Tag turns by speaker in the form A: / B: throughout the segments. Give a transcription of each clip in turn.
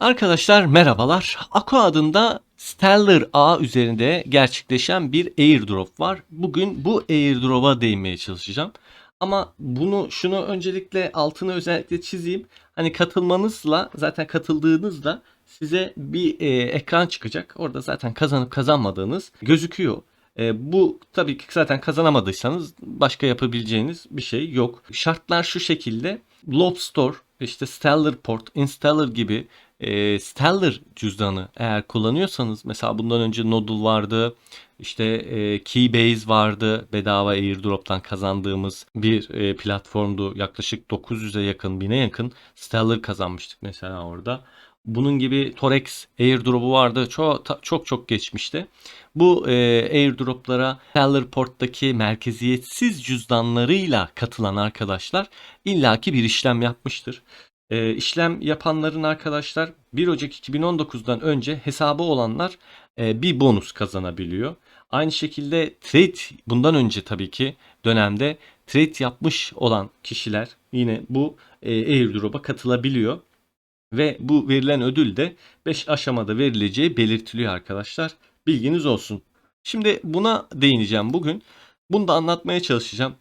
A: Arkadaşlar merhabalar. Aqua adında Stellar ağ üzerinde gerçekleşen bir airdrop var. Bugün bu airdrop'a değinmeye çalışacağım. Ama bunu şunu öncelikle altını özellikle çizeyim. Hani katılmanızla zaten katıldığınızda size bir e, ekran çıkacak. Orada zaten kazanıp kazanmadığınız gözüküyor. E, bu tabii ki zaten kazanamadıysanız başka yapabileceğiniz bir şey yok. Şartlar şu şekilde. Lobster, işte Stellar Port, Installer gibi e, Stellar cüzdanı eğer kullanıyorsanız mesela bundan önce Nodle vardı işte e, Keybase vardı bedava airdrop'tan kazandığımız bir e, platformdu yaklaşık 900'e yakın 1000'e yakın Stellar kazanmıştık mesela orada. Bunun gibi Torex airdrop'u vardı çok çok çok geçmişte. Bu e, airdrop'lara Stellar Port'taki merkeziyetsiz cüzdanlarıyla katılan arkadaşlar illaki bir işlem yapmıştır. E, işlem yapanların arkadaşlar 1 Ocak 2019'dan önce hesabı olanlar e, bir bonus kazanabiliyor. Aynı şekilde trade bundan önce tabii ki dönemde trade yapmış olan kişiler yine bu e, airdrop'a katılabiliyor. Ve bu verilen ödül de 5 aşamada verileceği belirtiliyor arkadaşlar. Bilginiz olsun. Şimdi buna değineceğim bugün. Bunu da anlatmaya çalışacağım.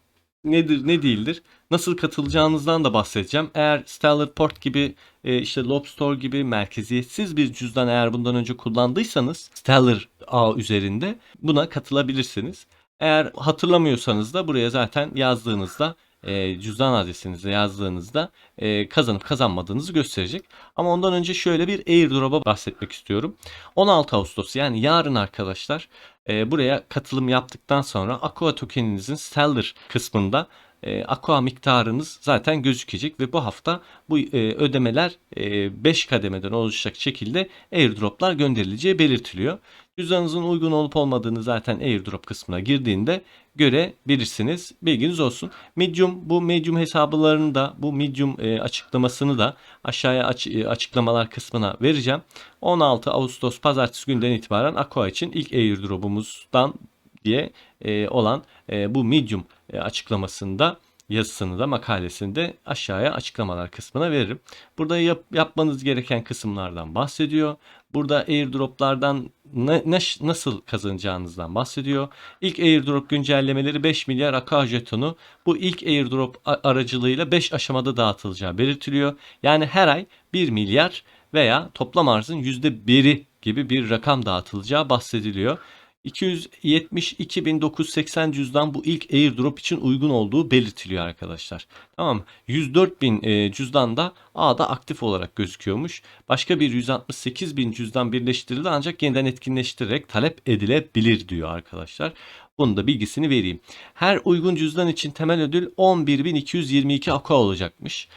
A: Nedir ne değildir. Nasıl katılacağınızdan da bahsedeceğim. Eğer Stellar Port gibi e, işte Lobster gibi merkeziyetsiz bir cüzdan eğer bundan önce kullandıysanız Stellar ağ üzerinde buna katılabilirsiniz. Eğer hatırlamıyorsanız da buraya zaten yazdığınızda e, cüzdan adresinizi yazdığınızda e, kazanıp kazanmadığınızı gösterecek. Ama ondan önce şöyle bir airdrop'a bahsetmek istiyorum. 16 Ağustos yani yarın arkadaşlar e, buraya katılım yaptıktan sonra Aqua tokeninizin Stellar kısmında e, aqua miktarınız zaten gözükecek ve bu hafta bu e, ödemeler 5 e, kademeden oluşacak şekilde airdroplar gönderileceği belirtiliyor. Cüzdanınızın uygun olup olmadığını zaten airdrop kısmına girdiğinde görebilirsiniz. Bilginiz olsun. Medium bu Medium hesaplarını da bu Medium e, açıklamasını da aşağıya aç, e, açıklamalar kısmına vereceğim. 16 Ağustos pazartesi günden itibaren Aqua için ilk airdrop'umuzdan diye e, olan e, bu Medium e, açıklamasında yazısını da makalesini de aşağıya açıklamalar kısmına veririm. Burada yap, yapmanız gereken kısımlardan bahsediyor. Burada airdroplardan ne, ne, nasıl kazanacağınızdan bahsediyor. İlk airdrop güncellemeleri 5 milyar AK jetonu bu ilk airdrop aracılığıyla 5 aşamada dağıtılacağı belirtiliyor. Yani her ay 1 milyar veya toplam arzın %1'i gibi bir rakam dağıtılacağı bahsediliyor. 272.980 cüzdan bu ilk airdrop için uygun olduğu belirtiliyor arkadaşlar. Tamam 104.000 e, cüzdan da A'da aktif olarak gözüküyormuş. Başka bir 168.000 cüzdan birleştirildi ancak yeniden etkinleştirerek talep edilebilir diyor arkadaşlar. Bunun da bilgisini vereyim. Her uygun cüzdan için temel ödül 11.222 aqua olacakmış.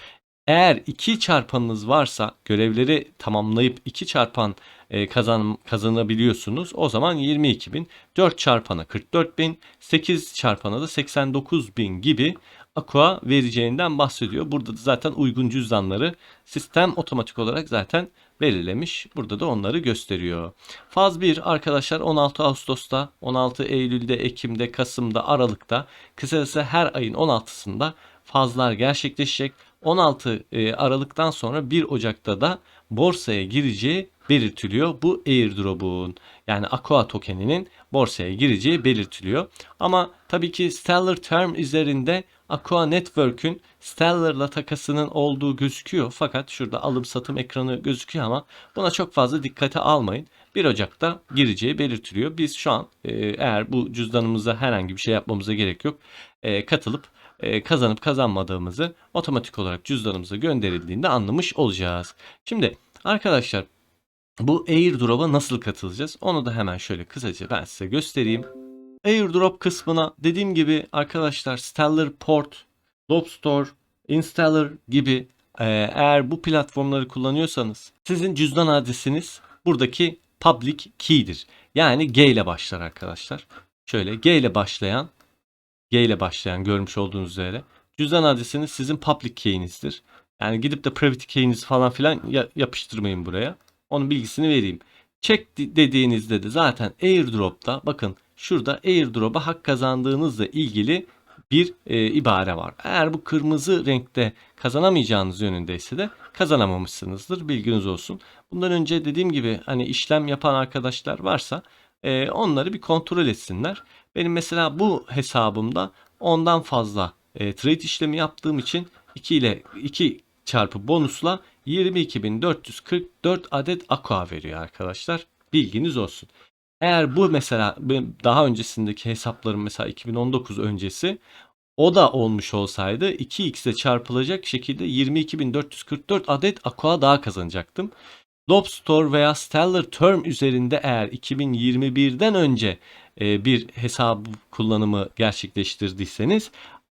A: Eğer 2 çarpanınız varsa görevleri tamamlayıp 2 çarpan e, kazan, kazanabiliyorsunuz. O zaman 22 bin, 4 çarpana 44 bin, 8 çarpana da 89 bin gibi Aqua vereceğinden bahsediyor. Burada da zaten uygun cüzdanları sistem otomatik olarak zaten belirlemiş. Burada da onları gösteriyor. Faz 1 arkadaşlar 16 Ağustos'ta, 16 Eylül'de, Ekim'de, Kasım'da, Aralık'ta kısacası her ayın 16'sında fazlar gerçekleşecek. 16 e, Aralık'tan sonra 1 Ocak'ta da borsaya gireceği belirtiliyor. Bu airdrop'un yani Aqua tokeninin borsaya gireceği belirtiliyor. Ama tabii ki Stellar Term üzerinde Aqua Network'ün Stellar'la takasının olduğu gözüküyor. Fakat şurada alım satım ekranı gözüküyor ama buna çok fazla dikkate almayın. 1 Ocak'ta gireceği belirtiliyor. Biz şu an e, eğer bu cüzdanımıza herhangi bir şey yapmamıza gerek yok. E, katılıp e, kazanıp kazanmadığımızı otomatik olarak cüzdanımıza gönderildiğinde anlamış olacağız. Şimdi arkadaşlar bu airdrop'a nasıl katılacağız? Onu da hemen şöyle kısaca ben size göstereyim. Airdrop kısmına dediğim gibi arkadaşlar Stellar Port, Lobster, Installer gibi e, eğer bu platformları kullanıyorsanız sizin cüzdan adresiniz buradaki public key'dir. Yani G ile başlar arkadaşlar. Şöyle G ile başlayan G ile başlayan görmüş olduğunuz üzere cüzdan adresiniz sizin public key'inizdir. Yani gidip de private key'inizi falan filan yapıştırmayın buraya. Onun bilgisini vereyim. Check dediğinizde de zaten airdrop'ta bakın şurada airdrop'a hak kazandığınızla ilgili bir e, ibare var. Eğer bu kırmızı renkte kazanamayacağınız yönündeyse de kazanamamışsınızdır. Bilginiz olsun. Bundan önce dediğim gibi hani işlem yapan arkadaşlar varsa e, onları bir kontrol etsinler. Benim mesela bu hesabımda ondan fazla e, trade işlemi yaptığım için 2 ile 2 çarpı bonusla 22.444 adet aqua veriyor arkadaşlar. Bilginiz olsun. Eğer bu mesela daha öncesindeki hesaplarım mesela 2019 öncesi o da olmuş olsaydı 2x'e çarpılacak şekilde 22.444 adet aqua daha kazanacaktım. Dob Store veya Stellar Term üzerinde eğer 2021'den önce e, bir hesap kullanımı gerçekleştirdiyseniz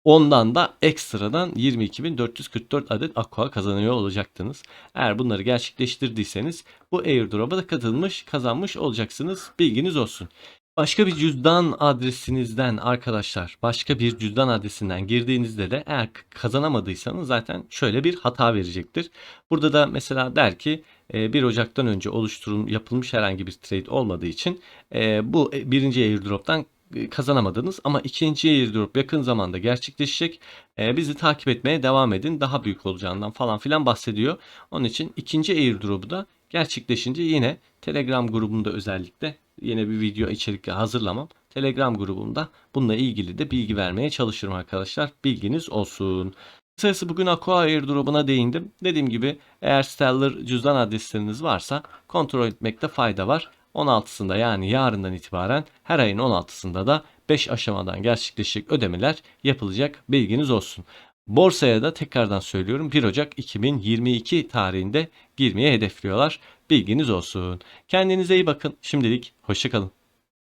A: ondan da ekstradan 22.444 adet aqua kazanıyor olacaktınız. Eğer bunları gerçekleştirdiyseniz bu airdrop'a da katılmış kazanmış olacaksınız. Bilginiz olsun. Başka bir cüzdan adresinizden arkadaşlar başka bir cüzdan adresinden girdiğinizde de eğer kazanamadıysanız zaten şöyle bir hata verecektir. Burada da mesela der ki 1 Ocak'tan önce oluşturulmuş yapılmış herhangi bir trade olmadığı için e, bu birinci airdrop'tan e, kazanamadınız ama ikinci airdrop yakın zamanda gerçekleşecek. E, bizi takip etmeye devam edin. Daha büyük olacağından falan filan bahsediyor. Onun için ikinci airdrop'u da gerçekleşince yine Telegram grubunda özellikle yine bir video içerik hazırlamam. Telegram grubumda bununla ilgili de bilgi vermeye çalışırım arkadaşlar. Bilginiz olsun. Kısacası bugün Aqua Airdrop'una değindim. Dediğim gibi eğer Stellar cüzdan adresleriniz varsa kontrol etmekte fayda var. 16'sında yani yarından itibaren her ayın 16'sında da 5 aşamadan gerçekleşecek ödemeler yapılacak bilginiz olsun. Borsaya da tekrardan söylüyorum 1 Ocak 2022 tarihinde girmeye hedefliyorlar. Bilginiz olsun. Kendinize iyi bakın. Şimdilik hoşçakalın.